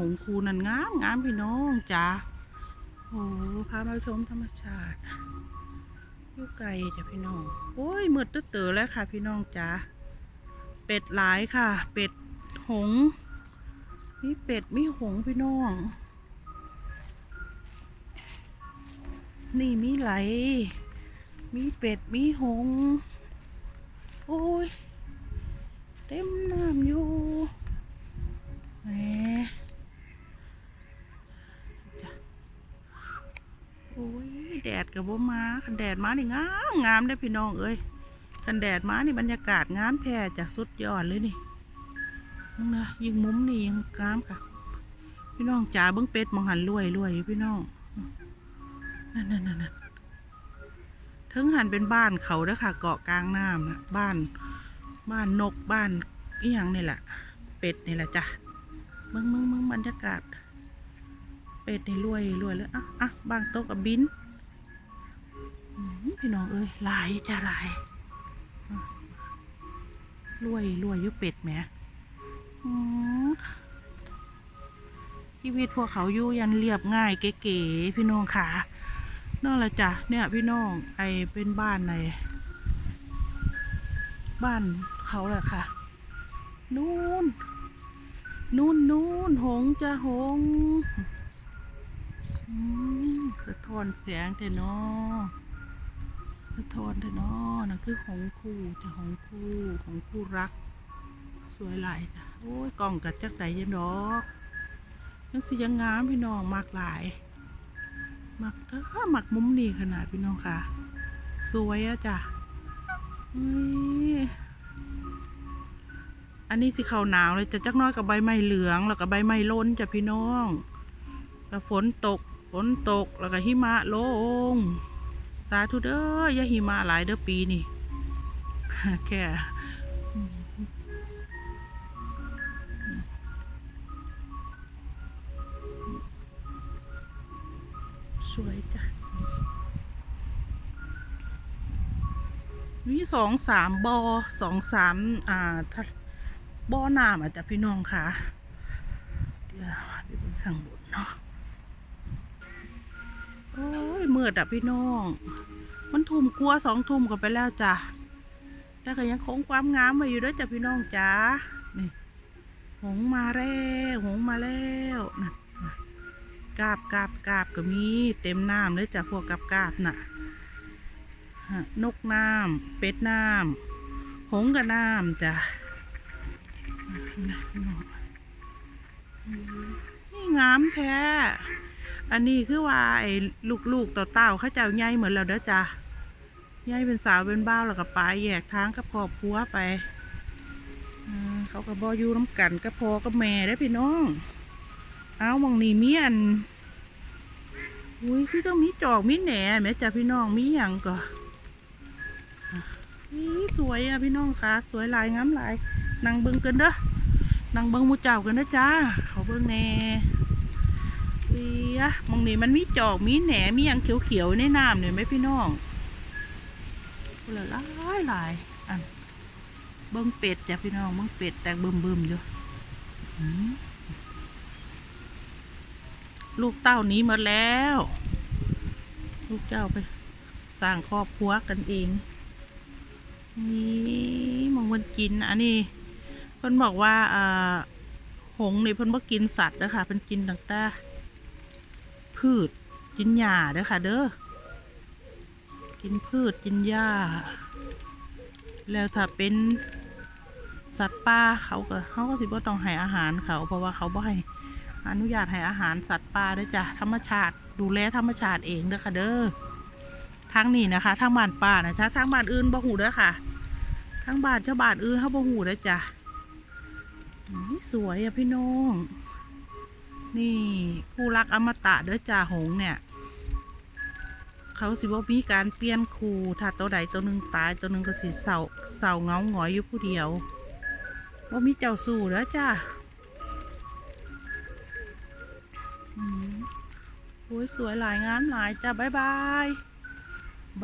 หงคูนั่นงามงามพี่น้องจ้าโอ้พามาชมธรรมชาติอยู่ไกลจ้ะพี่น้อง โอ้ยมืดตึ๊ดเต๋อแล้วค่ะ พี่น้องจ้าเป็ดหลายค่ะ เป็ดหงมีเป็ดมีหงพี่น้อง นี่มีไหล มีเป็ดมีหง โอ้ย เต็มน้ำอยู่แหมจ้ะโอ้ยแดดกับบ่มาคันแดดมานี่งามงามได้พี่น้องเอ้ยคันแดดมานี่บรรยากาศงามแท้จะสุดยอดเลยนี่มึงนะยิงมุมนี่ยังงามค่ะ พี่น้องจ๋าเบิ้งเป็ดมองหันรวยรวยพี่น้องนั่นนั่นนั่นถึงหันเป็นบ้านเขาเด้อค่ะ เกาะกลางน้ำนะบ้าน บ้านนกบ้านอีหยังนี่แหละ เป็ดนี่แหละจ้ะเมืองเมืองเมืองบรรยากาศ เป็ดนี่รวยรวยแล้วอะอะบางโต๊ะกับบินพี่น้องเอ้ยลายจ้ะลายรวยรวยยุเป็ดแหมชีวิตพวกเขาอยู่ยันเรียบง่ายเก๋ๆพี่น้องค่ะนั่นแหละจ้ะเนี่ยพี่น้องไอเป็นบ้านในบ้านเขาแหละค่ะ นู่นนู่นนู่นหงจะหง ส์อืมสะท้อนแสงเถอะเนาะสะท้อนเถอะเนาะนั่นคือหงคู่จะหงคู่หงคู่รัก สวยหลายจ้ะโอ้ยกล่องกัดจักไดยันดอกยังสิยังงามพี่น้องมากหลายมักเถอะมักมุมนี้ขนาดพี่น้องค่ะ สวยอะจ้ะอันนี้สิเขาหนาวเลยจะจักน้อยกับใบไม้เหลือง แล้วก็ใบไม้ล้นจ้ะพี่น้องกับฝนตก ฝนตกแล้วก็หิมะลง สาธุเด้ออย่าหิมะหลายเด้อปีนี่แค่สวยจ้ะมีสองสามบอสองสามอ่าบอหน้ำอาจจะพี่น้องค่ะ เดี๋ยวเดี๋ยวเป็นสั่งบนเนาะ โอ้ยมืดอะพี่น้อง มันทุ่มกลัวสองทุ่มกันไปแล้วจ้ะแต่ก็ยังคงความงามไว้อยู่ด้วยจ้ะพี่น้องจ้านี่หงมาแล้วหงมาแล้วนะกาบกาบกาบก็มีเต็มน้ำเลยจ้ะพวกกาบกาบน่ะฮะนกน้ำเป็ดน้ำหงกับน้ำจ้ะนี่งามแท้ อันนี้คือว่าไอ้ลูกๆต่อเต่าเขาเจ้าใหญ่เหมือนเราเด้อจ้ะใหญ่เป็นสาวเป็นบ้าวแล้วก็ไปแยกทางกับครอบครัวไปอเขาก็บออยู่น้ำกันกับพอกับแม่ได้พี่น้อง เอามองนี่มีอันอุ้ยคือต้องมีจอกมีแหน่แม่จ้ะพี่น้องมีอย่างก่อนี่สวยอะพี่น้องคะสวยลายงามลายนางเบิ้งกันเด้อนางเบิ้งมูเจ้ากันนะจ้าเขาเบิ้งแน่ เอียมองนี่มันมีจอกมีแหนมีอย่างเขียวๆในน้ำเนี่ยไหมพี่น้องพูดละหลายหลายอันเบิงเป็ดจ้ะพี่น้องเบิงเป็ดแตกเบิ่มเบิ่มๆอยู่ลูกเต้านี้มดแล้ว ลูกเจ้าไปสร้างครอบครัวกันเอง นี่มองมันกินอันนี้เพิ่นบอกว่าอ่อหงนี่เพิ่นบ่กินสัตว์นะคะเพิ่นกินต่างแต่ พืช กินหญ้าเด้อค่ะ เด้อ กินพืชกินหญ้า แล้วถ้าเป็นสัตว์ป่าเขาก็เขาก็สิบ่ต้องให้อาหารเขา เพราะว่าเขาบ่ให้อนุญาตให้อาหารสัตว์ป่าเด้จ้ะธรรมชาติดูแลธรรมชาติเองเด้อค่ะเด้อทางนี้นะคะทางบ้านป้านะจ๊ะทางบ้านอื่นบ่หูเด้อค่ะทางบ้านเจ้าบ้านอื่นเขาบ่หูเด้อจ้ะนี่สวยอะพี่น้อง นี่คู่รักอมตะเด้อจ้าหงเนี่ย เขาสิบ่มีการเปลี่ยนคู่ถ้าตัวใดตัวหนึ่งตายตัวหนึ่งก็สิเศร้าเศร้าเงาหงอยอยู่ผู้เดียวว่ามีเจ้าสู่เด้อจ้าอืมโอ้ยสวยหลายงามหลายจ้าบายบาย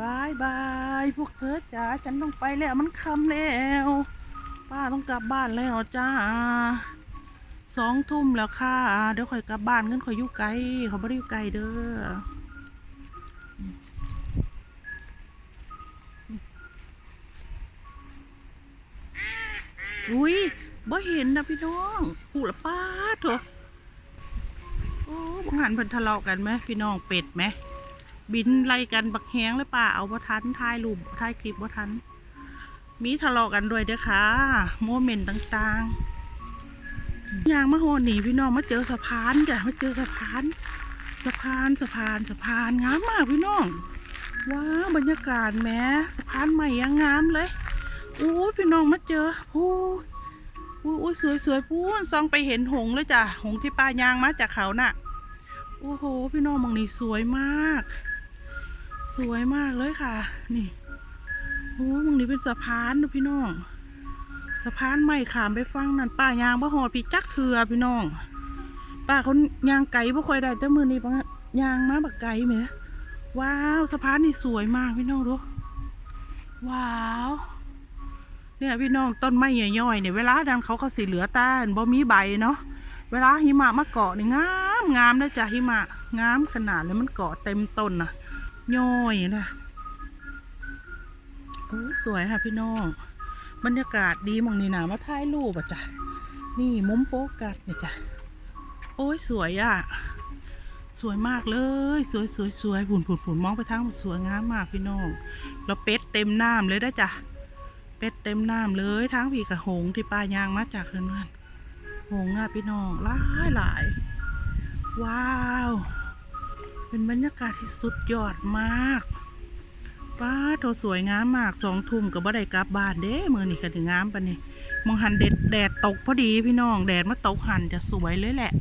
บายบายพวกเธอจ๋าฉันต้องไปแล้วมันค่ำแล้ว ป้าต้องกลับบ้านแล้วจ้า สองทุ่มแล้วค่ะ เดี๋ยวข่อยกลับบ้านกันข่อยอยู่ไกลเขาไม่ได้อยู่ไกลเด้ออุ้ยบ่เห็นนะพี่น้องปูละป้าเถอะโอ้บังหันเพิ่นทะเลาะกันไหมพี่น้องเป็ดไหม บินไล่กันบักแฮงเลยป่าเอาบ่ทันถ่ายรูปถ่ายคลิปบ่ทัน มีทะเลาะกันด้วยเด้อค่ะ โมเมนต์ต่างๆ ยางมาโหดหนีพี่น้องมาเจอสะพานจ้ะมาเจอสะพานสะพานสะพานสะพานงามมากพี่น้องว้าบรรยากาศแหม้สะพานใหม่ยังงามเลยโอ้พี่น้องมาเจอโอ้โอ้สวยสวยพูนซองไปเห็นหงเลยจ้ะหงที่ป้ายางมาจากเขาน่ะโอ้โห พี่น้องมองนี่สวยมาก สวยมากเลยค่ะ นี่โอ้มึงนี่เป็นสะพานนะพี่น้องะพานใหม่ขามไปฟังนั่นป้ายางบ่หอดพี่จักเถือพี่น้อง ป้าเขายางไก่บ่ค่อยได้แต่มือนี่ปะยางมาบักไก่แหมว้าวสะพานนี่สวยมากพี่น้องดูว้าวเนี่ยพี่น้องต้นไม้ใหญ่ๆเนี่ยเวลาดันเขาก็สีเหลือต้านบ่มีใบเนาะเวลาหิมะมาเกาะนี่งามงามนะจ้ะหิมะงามขนาดเลยมันเกาะเต็มต้นนะย่อยนะโอ้สวยค่ะพี่น้อง บรรยากาศดีมองนี่นามาถ่ายรูปอะจ้ะนี่มุมโฟกัสเนี่ยจ้ะโอ้ยสวยอะสวยมากเลย สวยสวยสวยผุนผุนผุนมองไปทางสวยงามมากพี่น้องแล้วเป็ดเต็มน้ำเลยได้จ้ะเป็ดเต็มน้ำเลยทั้งผีกับหงที่ปลายางมาจากเฮือนนั่นหงอะพี่น้องหลายหลายว้าว เป็นบรรยากาศที่สุดยอดมาก ป้าโทสวยงามมากสองทุ่มกับบ่ได้กลับบ้านเด้มือนี่ก็ถึงงามปะนี่มองหันเด็ดแดดตกพอดีพี่น้องแดดมาตกหันจะสวยเลยแหละ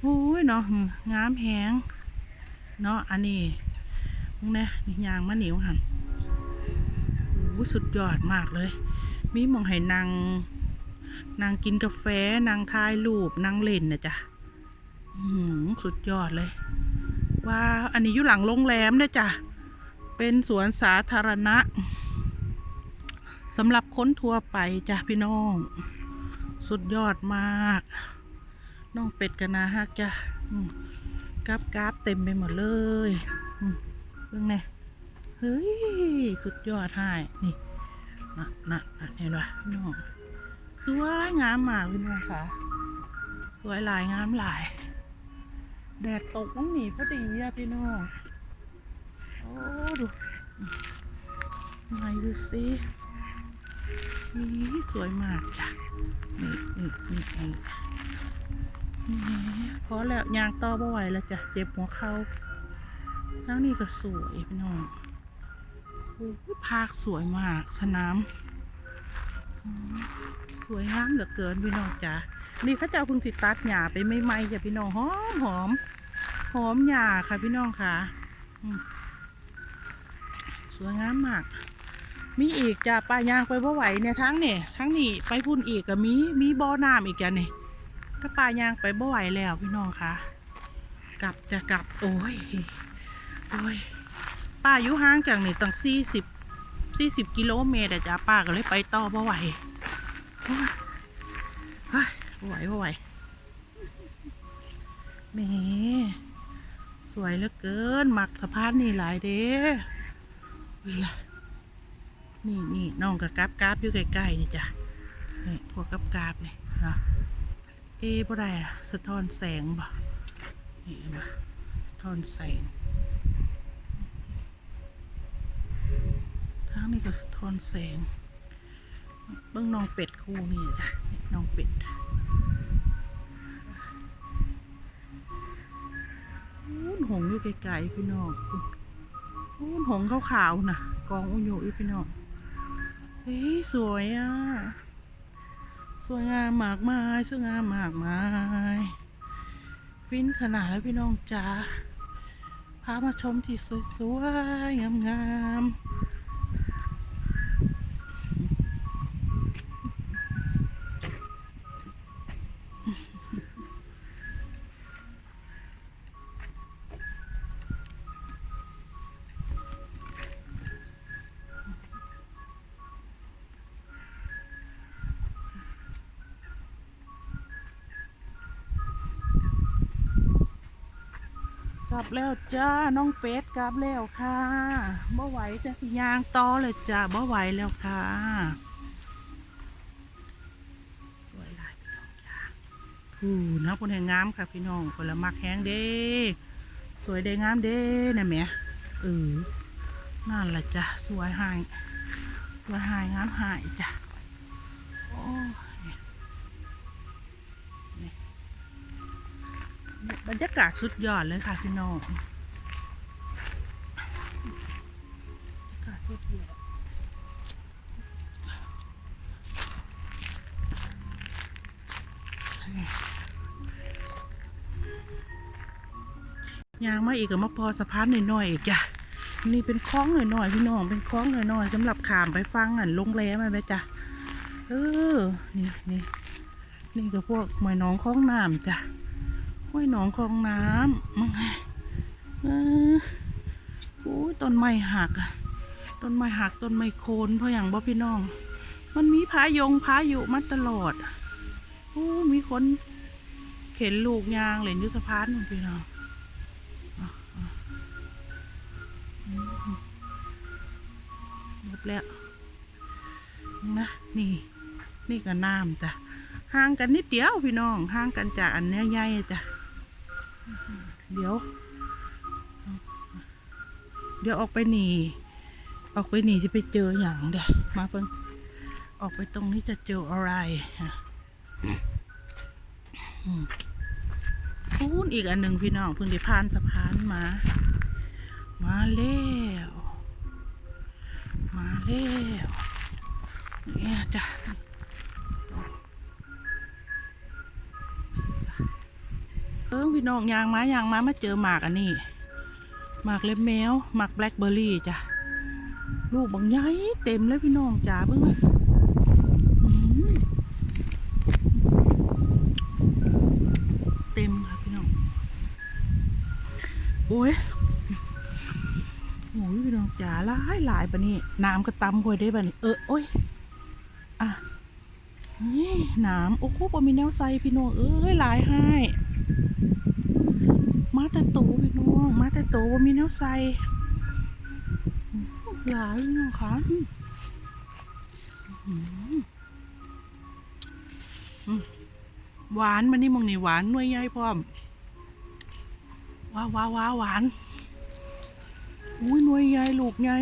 โอ้ยเนาะงามแหงเนาะอันนี้มึงเนี่ยนี่ยางมะเหนิวหันโอ้สุดยอดมากเลย มีมองให้นางนางกินกาแฟนางถ่ายรูปนางเล่นนะจ๊ะหือสุดยอดเลยว้าวอันนี้อยู่หลังโรงแรมเนี่ยจ้ะ เป็นสวนสาธารณะสำหรับคนทั่วไปจ้ะพี่น้อง สุดยอดมาก น้องเป็ดกันนะฮักจ้ะกราบกราบเต็มไปหมดเลยเรื่องไงเฮ้ย สุดยอดให้นี่นะนะนะเห็นปะพี่น้อง สวยงามมากพี่น้องค่ะ สวยหลายงามหลาย แดดตกต้องหนีพอดีอะพี่น้อง โอ้ดูไงดูสินี่สวยมากจ้ะนี่นี่นี่นี่นี่พอแล้วยางต่อบ่ไหวแล้วจ้ะเจ็บหัวเข่าทั้งนี้ก็สวยพี่น้องโอ้ยภาคสวยมากสนามสวยงามเหลือเกินพี่น้องจ้ะนี่เขาเจะเอาพึ่งติดตัดหญ้าไปไม่ไหมจ้ะพี่น้องหอมหอมหอมหญ้าค่ะพี่น้องค่ะ สวยงามมาก มีอีกจะปลายางไปบ่ไหวเนี่ยทั้งนี่ทั้งนี่ไปพุ่นอีกก็มีมีบ่อน้ำอีกจ้ะนี่ถ้าปลายางไปบ่ไหวแล้วพี่น้องคะกลับจะกลับโอ้ยโอ้ยป้าอยู่ห่างจากนี่ตั้งสี่สิบสี่สิบกิโลเมตรจ้ะป้าก็เลยไปต่อบ่ไหวโอ้ยเฮ้ยบ่ไหวบ่ไหวแหมสวยเหลือเกิน มักสะพานนี่หลายเด้เฮ้ย นี่นี่น้องกับกราบกราบอยู่ใกล้ๆนี่จ้ะนี่พวกกราบกราบนี่นะเอ๊ะบ่ได้อะสะท้อนแสงบ่นี่นบ่สะท้อนแสงทางนี้ก็สะท้อนแสงเบิ่งน้องเป็ดคู่นี่จ้ะน้องเป็ดอู้นหงอยู่ไกลๆพี่น้องอู้น หงขาวๆนะกองอุโยอีพี่น้องเฮ้ยสวยอะ สวยงามมากมายสวยงามมากมาย ฟินขนาดแล้วพี่น้องจ๋าพามาชมที่สวยๆงาม กลับแล้วจ้าน้องเป็ดกลับแล้วค่ะบ่ไหวจะสิยางต่อเลยจ้าบ่ไหวแล้วค่ะ สวยหลายพี่น้องจ้าผู้นะคนแห่งงามค่ะพี่น้องคนละมักแห้งเด้สวยเด้งามเด้นะแม่เออนั่นแหละจ้ะสวยหายสวยหายงามหายจ้ะโอ้ บรรยากาศสุดยอดเลยค่ะพี่น้องบรรยากาศสุดยอดยางมาอีกกับมาพอสะพานหน่อยๆอีกจ้ะนี่เป็นคล้องหน่อยๆพี่น้องเป็นคล้องหน่อยๆสำหรับขามไปฟังอะโรงแรมอะไรจ้ะเออนี่นี่นี่ก็พวกหมอยน้องคล้องน้ำจ้ะ ห้วยหนองคลองน้ำมังไงเออโอ้ยต้นไม้หักอะต้นไม้หักต้นไม้โคนเพราะอย่างบ่พี่น้อง มันมีพายงพายุมาตลอดโอ้มีคนเข็นลูกยางเหล่นอยุสพานนู่นพี่น้องหมดแล้วนะนี่ นี่ก็น้ำจ้ะห่างกันนิดเดียวพี่น้องห่างกันจากอันเนี้ยใหญ่จ้ะ เดี๋ยว เดี๋ยวออกไปหนี ออกไปหนีจะไปเจออย่างเดี๋ยวมาเพิ่งออกไปตรงนี้จะเจออะไรฮะอืมพูนอีกอันหนึ่งพี่น้องเพิ่งได้ผ่านสะพานมา มาแล้วมาแล้วเนี่ยจ้ะ น้องยางมายางมามาเจอหมากอันนี้หมากเล็บแมวหมากแบล็คเบอร์รี่จ้ะลูกบางใหญ่เต็มเลยพี่น้องจ๋าเพิ่งเลยอืมเต็มค่ะพี่น้องโอ้ยโอ้ยพี่น้องจ๋าหลายหลายปะนี่น้ำก็ตำคอยได้ปะนี่เออโอ้ยอะนี่น้ำโอ้โหปมีแนวใส่พี่น้องเอ้ยหลายให้มาแต่โตพี่น้อง มาแต่โตว่ามีแนวใสหลายน้องค่ะหวานมันนี่มองนี่หวานน่วยใหญ่พร้อมว้าวว้าวว้าหวานอุ้ยน่วยใหญ่ลูกใหญ่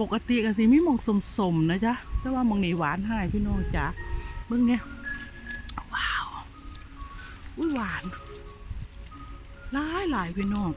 ปกติกันสิมีมองสมๆนะจ๊ะแต่ว่ามองนี่หวานให้พี่น้องจ๋าเบิ่งเนี่ยว้าวอุ้ยหวาน หลายหลายพี่น้อง